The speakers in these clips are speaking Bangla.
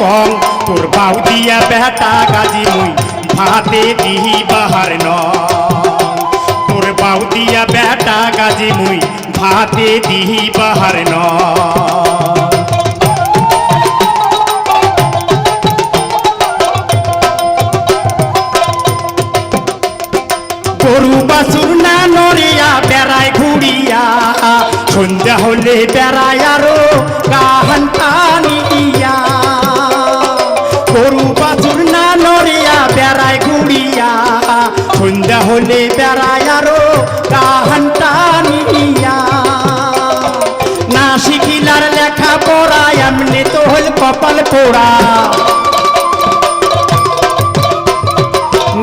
কং তোর বাউ দিয়া বেটা গাজি মুই, ভাতে দিহি বাহার ন তোর বাউ দিয়া বেটা গাজি মুই, ভাতে দিহি বাহার ন গরু বাছুর না নড়িয়া বেড়ায় ঘুরিয়া, সন্ধ্যা হলে বেড়ায় আরও সন্ধ্যা হলে বেড়ায় আরও কাহান টানিয়া। না শিখিলার লেখা পড়া, এমনি তো হল কপাল পোড়া।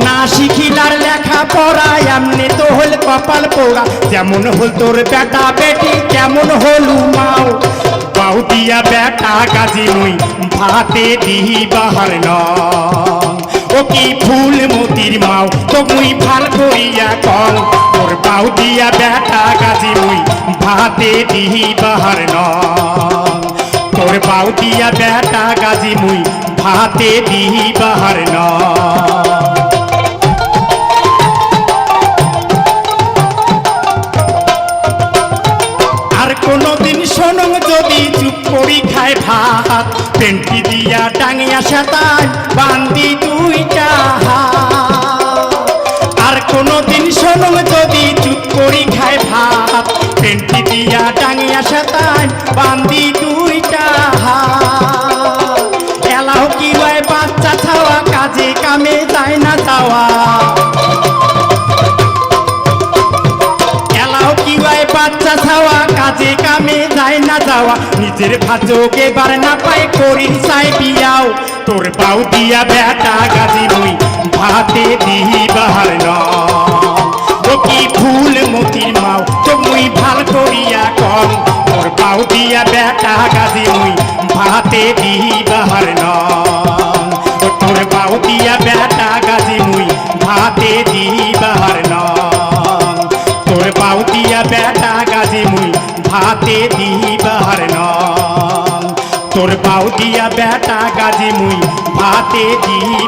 না শিখিলার লেখা পড়া, এমনি তো হল কপাল পোড়া। যেমন হল তোর বেটা বেটি কেমন হলু মাও বাউ দিয়া বেটা গাজি মুই, ভাতে দিহি বাহার ন ও কি ফুল মতির মাও? তো মুই ভালো করিয়া কং তোর বাউ দিয়া বেটা গাজি মুই, ভাতে দিহি বাহার ন তোর বাউ দিয়া বেটা গাজি মুই, ভাতে দিহি বাহার ন ভাত, পেন্টি দিয়া টাঙিয়া সাতান যদি চুপ করি খায় ভাত পেন্টি দিয়া টাঙিয়া সাতান বান্দি দুইটা এলাও কি হয় বাচ্চা ছাওয়া, কাজে কামে যায় না যাওয়া। এলাও কি হয় বাচ্চা ছাওয়া, কাজে কামে যায় না যাওয়া। নিজের ভাজক এবার না পায় করি চাই বিয়াও। তোর বাউ দিয়া বেটা গাজি মুই, ভাতে দিহি কম তোর বাউ দিয়া বেটা গাজি মুই, ভাতে দিহি বাহার ন ও তোর বাউ দিয়া বেটা গাজি মুই, ভাতে দিহি বাহার ন তোর বাউতিয়া বেটা গাজি মুই, ভাতে দিহি বাহার ন তোর বাউতিয়া বেটা গাজি মুই, ভাতে দিহি